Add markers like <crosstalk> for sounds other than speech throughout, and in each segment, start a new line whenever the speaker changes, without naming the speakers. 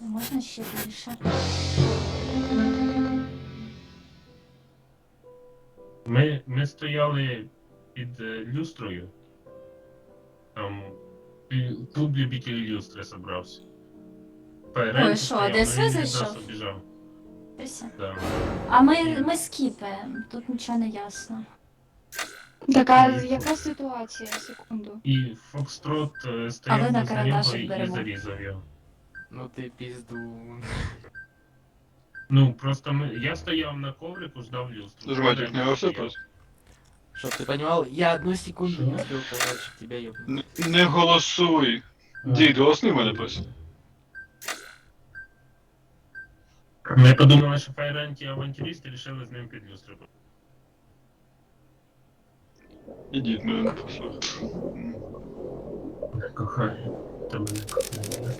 Можна ще більше.
Ми, ми стояли під е, люстрою. Там пі- клуб любителів люстри собрався.
Ой, що,
ну,
зайшов?
Біжав.
Дивися.
Да.
А ми, ми скіпаємо, тут нічого не ясно.
Така яка ситуація? Секунду.
І Фокстрот е,
А ви
стояв
на
за
карандашик
і
беремо.
зарізав його.
Ну ти пізду.
Ну, просто ми, я стояв на коврику, ждав люстру.
Нажимайте не
я
все просто.
Чтоб ты понимал, я одну секунду не успел понять, что тебя ебнут.
Н- Не голосуй. Дід, голосуй мене просто.
Ми подумали, що Файренті авантюристи рішили з ним під люстру.
Ідіть мене не послухав.
Не кохаю. Тебе не кохаю.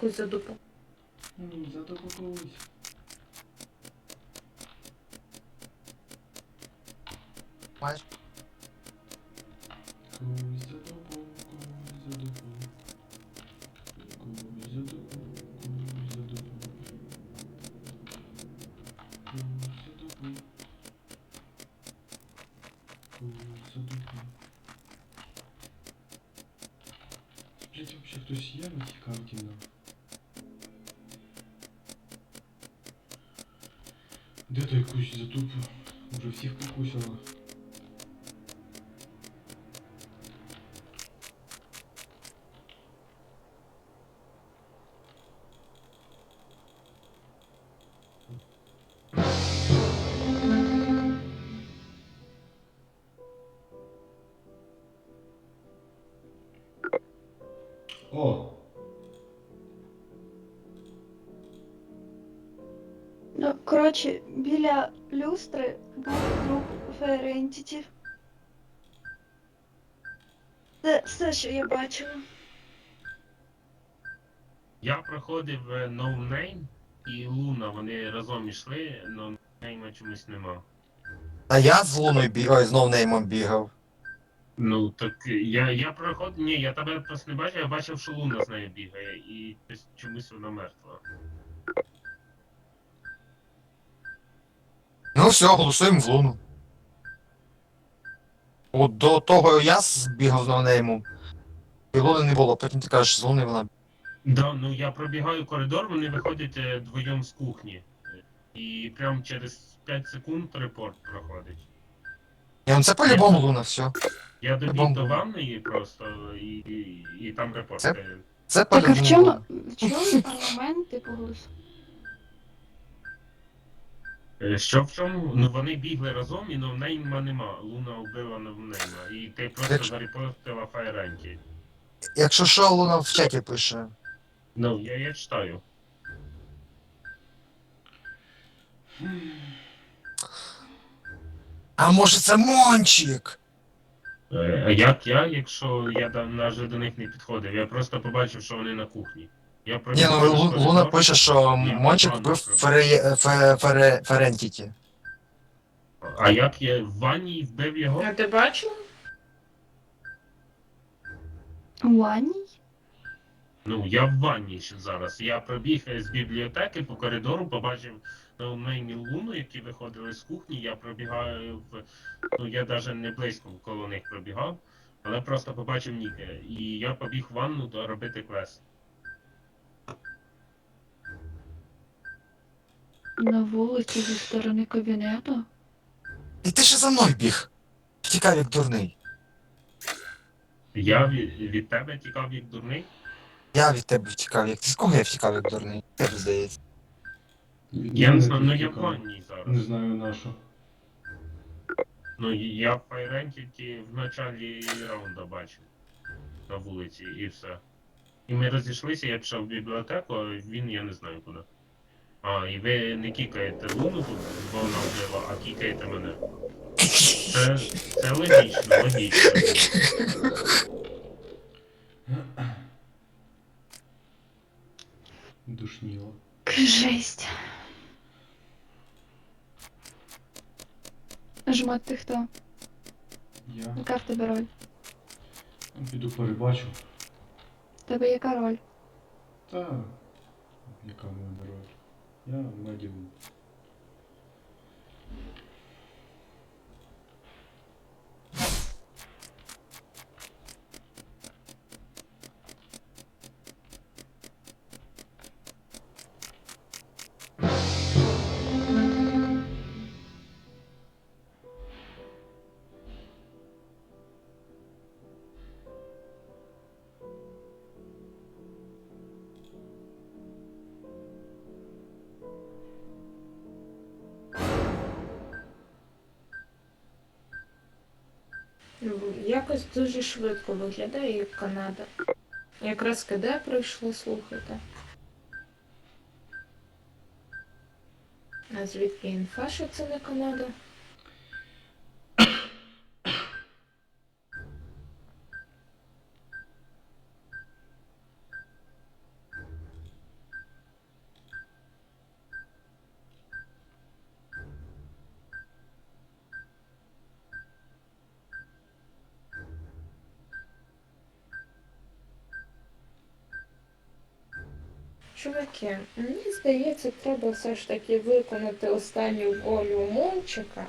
Кусь за дупу.
Блять, Короче, тут уже всіх покусило. О!
Коротше, біля люстри був труп Ферентіті. Це все, що я бачила.
Я проходив No Name і Луна, вони разом йшли, но Нейма чомусь нема.
А я з Луною бігав, і знов неймом бігав.
Ну так я, я проходив. Ні, я тебе просто не бачив, я бачив, що Луна з нею бігає, і чомусь вона мертва.
Ну все, голосуємо в Луну. От до того я збігав з ноунеймом. І Луни не було, потім ти кажеш, з Луни вона.
Да, ну я пробігаю коридор, вони виходять е, вдвоєм з кухні. І прям через 5 секунд репорт проходить.
Ні, ну це по-любому Луна, все.
Я добіг
Бомба.
до ванної просто і, і, і там репорт.
Це-
е,
Це
Так а
по-любому.
в чому
Луна.
в чому <laughs> аргумент типу голос?
Е, Що в чому? Ну вони бігли разом і новнейма нема. Луна вбила новнейма. І ти просто
Якщо-
зарепортила Файренті.
Якщо що, Луна в чаті пише.
Ну, я, я читаю.
А може це Мончик?
Е, А як я, якщо я да- навіть до них не підходив? Я просто побачив, що вони на кухні. Я
Ні, ну Лу- Луна пише, що
Ні,
Мончик вбив
треба.
Фере... Фе... Фере... Ферентіті.
А як я в ванні вбив його?
А ти бачила?
Ванній?
Ну, я в ванні ще зараз. Я пробіг е, з бібліотеки по коридору, побачив новнеймі Луну, які виходили з кухні. Я пробігаю в. Ну, я навіть не близько коло них пробігав, але просто побачив Ніки. І я побіг в ванну до робити квест.
На вулиці зі сторони кабінету.
І ти ще за мною біг. Втікав як дурний.
Я від, від тебе тікав як дурний.
Я від тебе втікав, як. З кого я втікав як дурний? Тебе здається.
Я не знаю, ну я в ванні зараз.
Не знаю на що.
Ну, я в Файренті ті в началі раунда бачив на вулиці і все. І ми розійшлися, я пішов в бібліотеку, а він я не знаю куди. А, і ви не кікаєте Луну тут, бо вона вбила, а кікаєте мене. Це, це логічно, логічно.
Душніло.
Жесть. Жмот, ти хто?
Я
Яка в тебе роль?
піду перебачу.
В тебе яка роль?
Та яка в мене роль? Я медіум.
Якось дуже швидко виглядає як Канада. Якраз КД прийшло, слухайте. А звідки інфа, що це не Канада? Чуваки, мені здається, треба все ж таки виконати останню волю Мончика.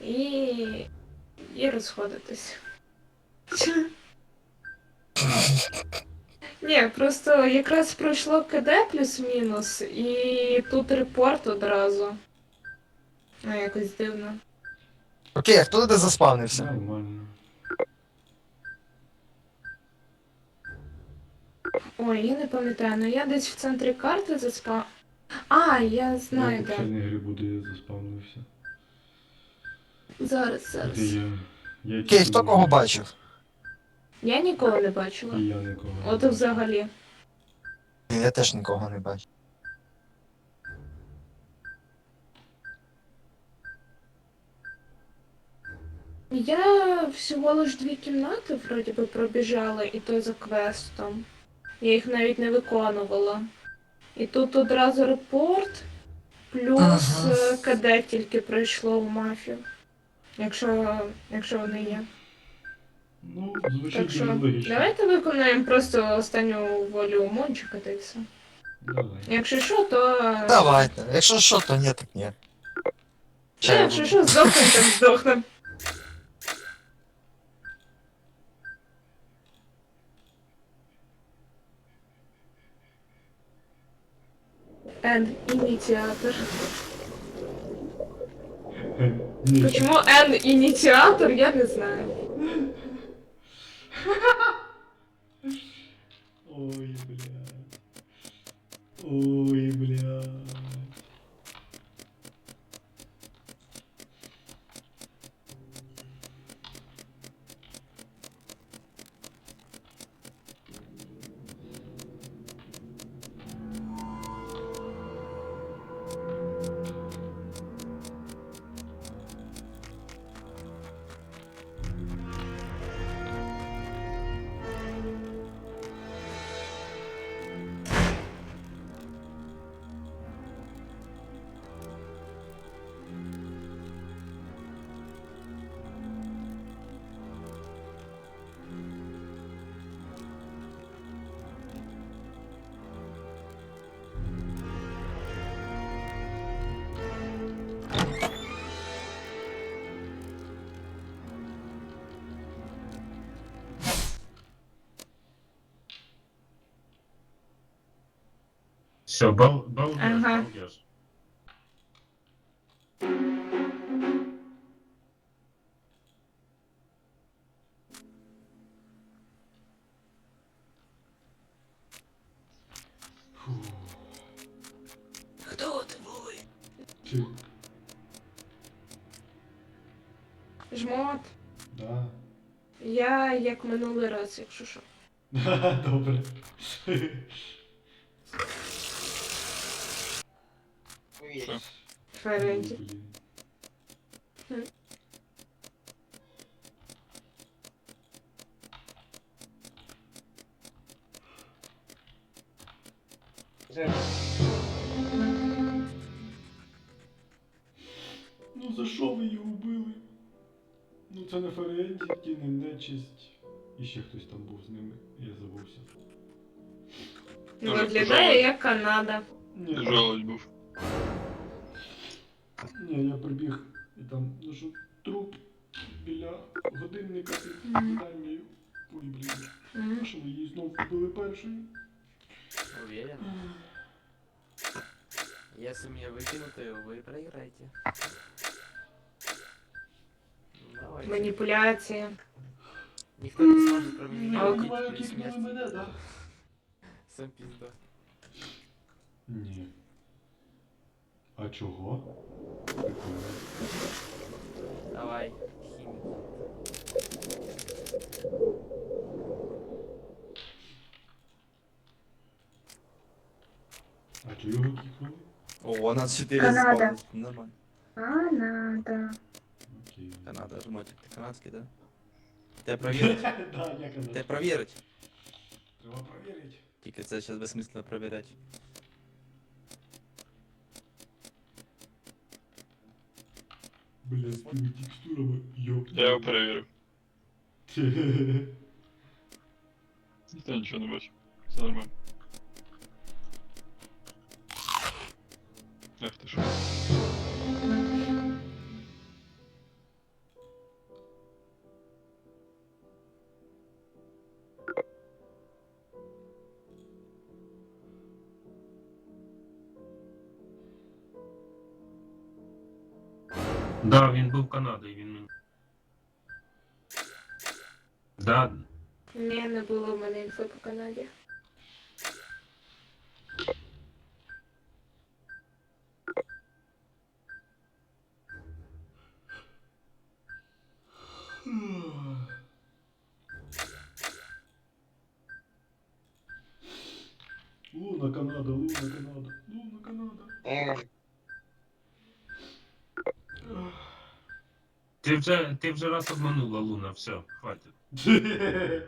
І. і розходитись. Ні, просто якраз пройшло КД плюс-мінус, і тут репорт одразу. А якось дивно.
Окей, а хто де заспавнився?
Нормально.
Ой, я не пам'ятаю, ну я десь в центрі карти заспав. А, я знаю,
Я в
де.
Буде я заспавнився.
Зараз,
Де
зараз.
я? Я
Окей,
тільки
хто кого бачив?
Я ніколи не бачила.
І я нікого. не
От і
бачив.
взагалі.
Я теж нікого не бачив.
Я всього лиш дві кімнати вроді би пробіжала, і то за квестом. Я їх навіть не виконувала. І тут одразу репорт, плюс
Ага.
е, КД тільки пройшло в мафію. Якщо, якщо вони є.
Ну, звучить
Так що
логічно.
давайте виконаємо просто останню волю Мончика та й все.
Давай.
Якщо що, то.
Давайте. Якщо що, то ні, так ні.
Якщо що, здохнемо, так здохнемо. Н
Инициатор.
Почему Н инициатор, я не знаю.
Все, бал, балдеж,
Ага.
балдеж.
Хто ти були?
Ти.
Жмот.
Да.
Я як минулий раз, якщо що. <laughs>
Добре.
Ференті.
Ну за що ви її вбили? Ну це не Ферентіті, не нечисть. І ще хтось там був з ними, я забувся.
Може,
Виглядає
пожалуй.
як Канада.
Ні,
Жалость був.
Ні, я прибіг і там знайшов труп біля годинника з
Мгм.
Данією. Ой, блін.
М.
А що ви її знов вбили першою?
Уверен? Если меня выкинут, то вы проиграете. Ну, Давайте.
Маніпуляція.
Никто не сможет про меня
А,
убить
ви
при
кикнули
смерти.
мене, да?
Сам пизда.
Ні. А чого? Прикольно.
Давай, химик.
А чого його кикнули?
О, на 4
Канада.
заспавнить. Нормально.
Канада.
Окей.
Канада, жмотик, ти канадський, да? Те провірить. <laughs>
Да, я казав.
Те провірить.
Треба провірити.
Тільки це зараз безсмислено провіряти.
Бля, з тими текстурами, йоп.
Я його проверю. Ніхто нічого не бачив. Все нормально. Ах ти що.
Да, він був Канадою, він мені. Да,
Ні, не було в мене інфи по Канаді.
Луна, Канада, Луна, Канада, Луна, Канада.
Ти вже, ти вже раз обманула Луна, все, хватить. <laughs>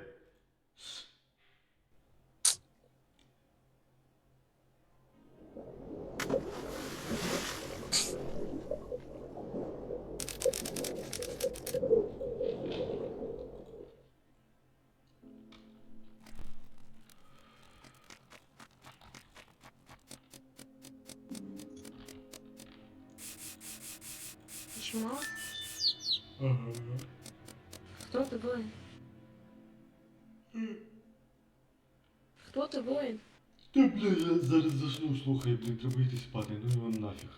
слухай, блін, треба йти спати, ну його нафіг.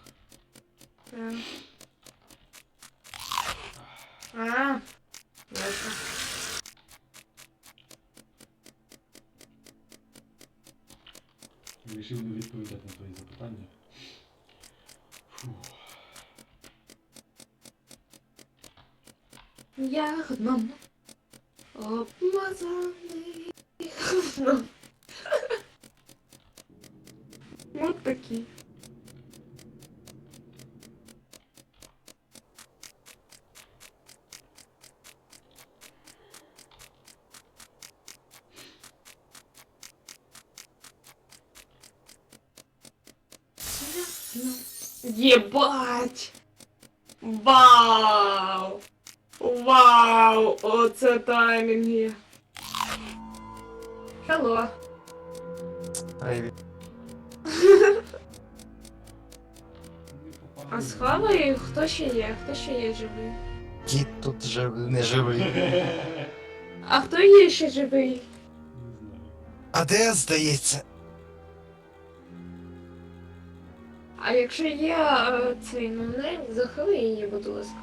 А. А. Ясно.
Рішив не відповідати на твої запитання. Фух.
Я гном. Обмазаний гном. Вот такі. Єбать! Вау! Вау! Оце таймінги. Хелло.
Привіт.
А схавай, хто ще є? Хто ще є живий?
Кіт тут жив... не живий.
А хто є ще живий?
Не знаю.
А де здається?
А якщо є е, цей нонейм, захили її, будь ласка.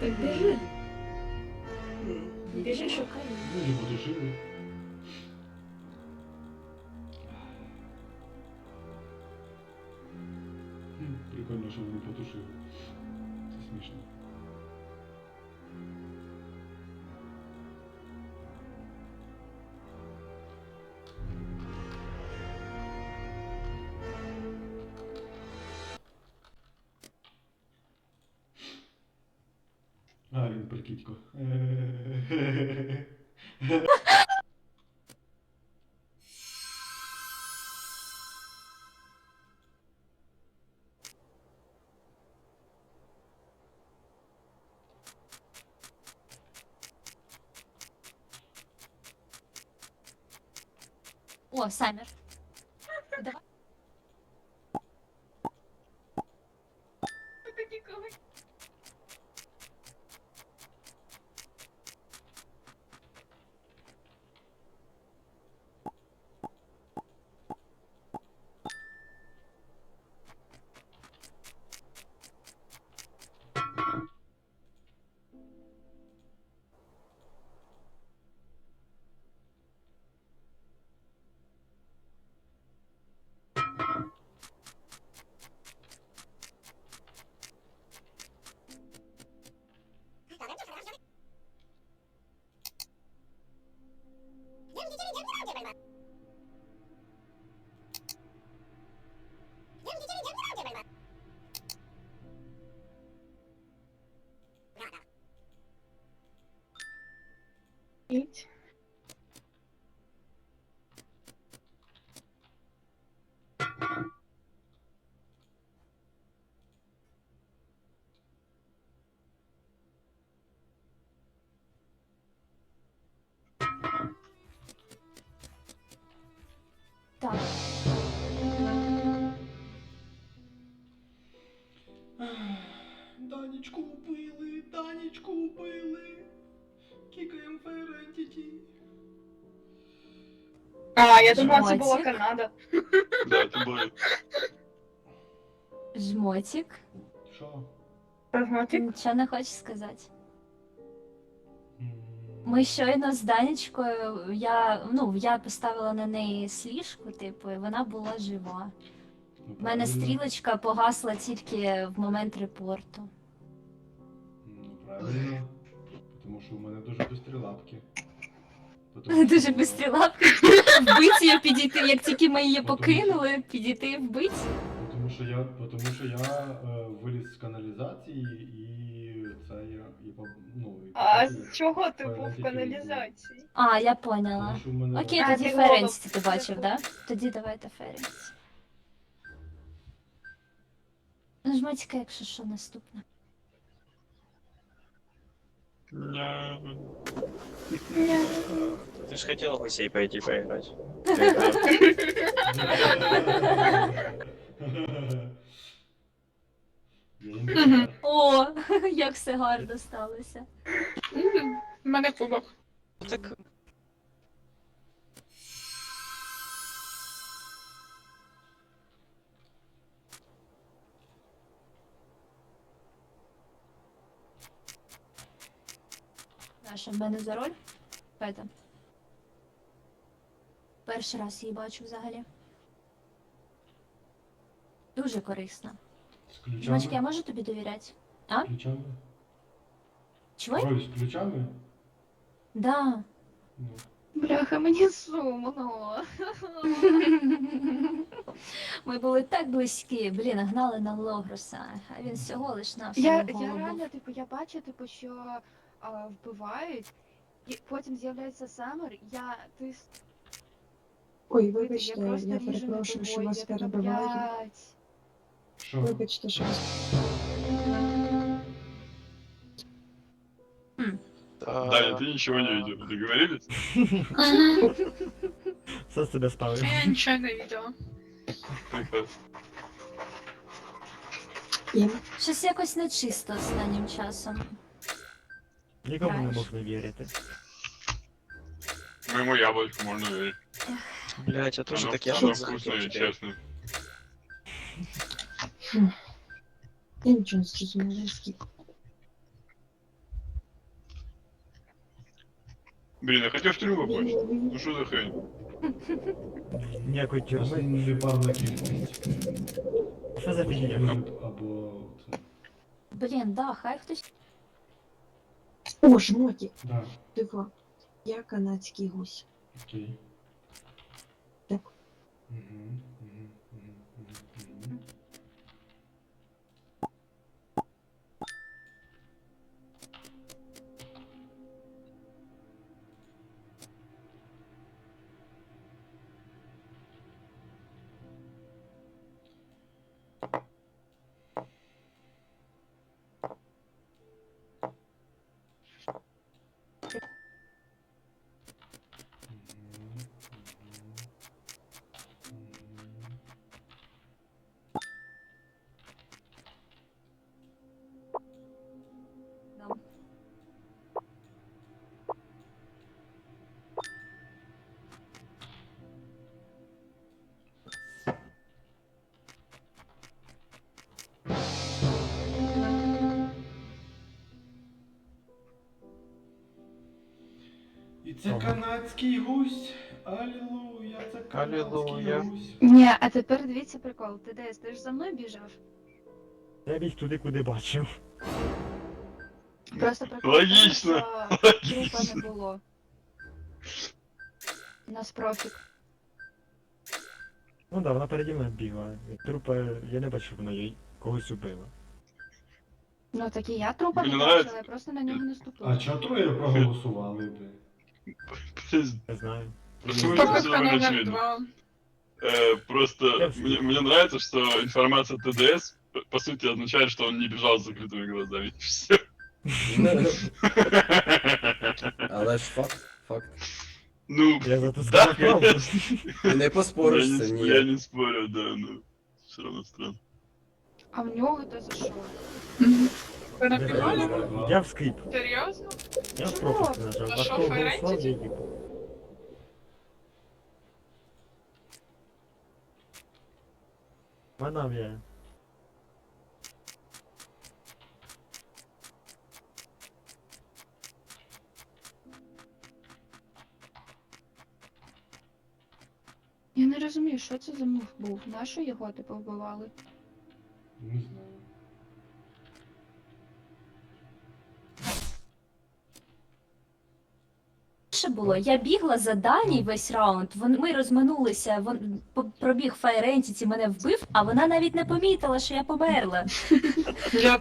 Так біжи. Біжи, шукай.
Я буду живий. Прикольно, що вони потушили. Це смішно. А, він прикидько.
О,
Данечку убили. Кікаємо Fire Entity.
А, я думала, це була
Жмотик.
Канада.
Да, ти були.
Жмотик.
Що?
Прагматик.
Нічого не хочеш сказати.
М,
Ми щойно з Данечкою, я, ну, я поставила на неї сліжку, типу, і вона була жива.
ну,
У мене
правильно.
стрілочка погасла тільки в момент репорту.
Правильно. Тому що у мене дуже бистрі лапки. Потому
Дуже
що-
бистрі лапки. Вбити її підійти, як тільки ми її покинули, підійти і вбити.
Тому що я, тому що я е, виліз з каналізації і це я і по- ну, і
А
побачив,
з чого ти був в каналізації?
А, я
Тому
поняла.
що в мене
Окей,
А,
тоді
ти
Ференці ти
голуб.
бачив, да? Тоді давайте Ференці. Ну, якщо що, наступне.
Ты же хотела Гусей пойти поиграть.
О, <laughs> як все гарно сталося.
У мене кубок.
Так
А що в мене за роль? Пета. Перший раз її бачу взагалі. Дуже корисна.
З
я можу тобі довіряти?
З ключами?
Чого?
Роль з ключами?
Да.
Ну,
Бляха, мені сумно.
Ми були так близькі, блін, гнали на Логроса, а він всього лиш на
Я, я
голову.
реально, типу, я бачу, типу, що а, вбивають, і потім з'являється Саммер, я ти с-
Ой,
я
вибачте, я,
просто ріжу над
перепрошую, що
тобою,
вас
я така,
перебиваю.
блядь.
Що?
Вибачте, що вас
Даня, ты ничего не видел, мы договорились? <laughs>
Все себе ставив.
Я нічого не бачила.
Прекрасно.
Щось якось нечисто останнім часом.
Нікому не
Знаєш.
можна вірити.
Моему яблочку можно верить.
Блять, я тоже
Оно,
так я
оно
же
вкусное,
захотел
честно.
я нічого не зрозуміла, скільки.
Блин, я хотел в тюрьму попасть. Ну что за хрень?
Ніякої
Просто
тюрми.
не певна кількість.
Що за фігня?
Або- Або це.
Блін, да, хай хтось.
О, жмоті,
Да,
диво. Я канадський гусь.
окей.
Так.
Мгм, це канадський гусь. Алілуя, це канадський
Алілуя.
гусь.
Ні, а тепер дивіться прикол. Ти десь, ти ж за мною біжав.
Я біг туди, куди бачив.
Просто прикол.
Логічно,
в тому, що Трупа не було. У нас профік.
Ну да, вона переді мною бігла. Трупа, я не бачив, вона їй когось убила.
Ну так і я трупа
Мені
не
нравиться.
бачила, я просто на нього не
А
ступила.
чого троє проголосували, блін?
Не знаю.
Это очевидно?
два.
Э, Просто
Я
мне, мне нравится, что информация ТДС по- сути означает, что он не бежал с закрытыми глазами. Все.
Але ж факт, факт.
Ну,
Я
да,
правду.
конечно.
Ти не
Я
поспориш
не, я не спорю, да, но все равно странно.
А в нього то за що?
Я в скрип.
Серйозно?
Я пропуск нажав.
А
А
що,
хто голосував,
Ферентіті?
я
не розумію, що це за мув був. Нащо його типу вбивали?
Не знаю.
Що було? Я бігла за Дані весь раунд. Вон, ми розминулися. Вон по- пробіг Фаєрентіці, мене вбив, а вона навіть не помітила, що я померла.
Я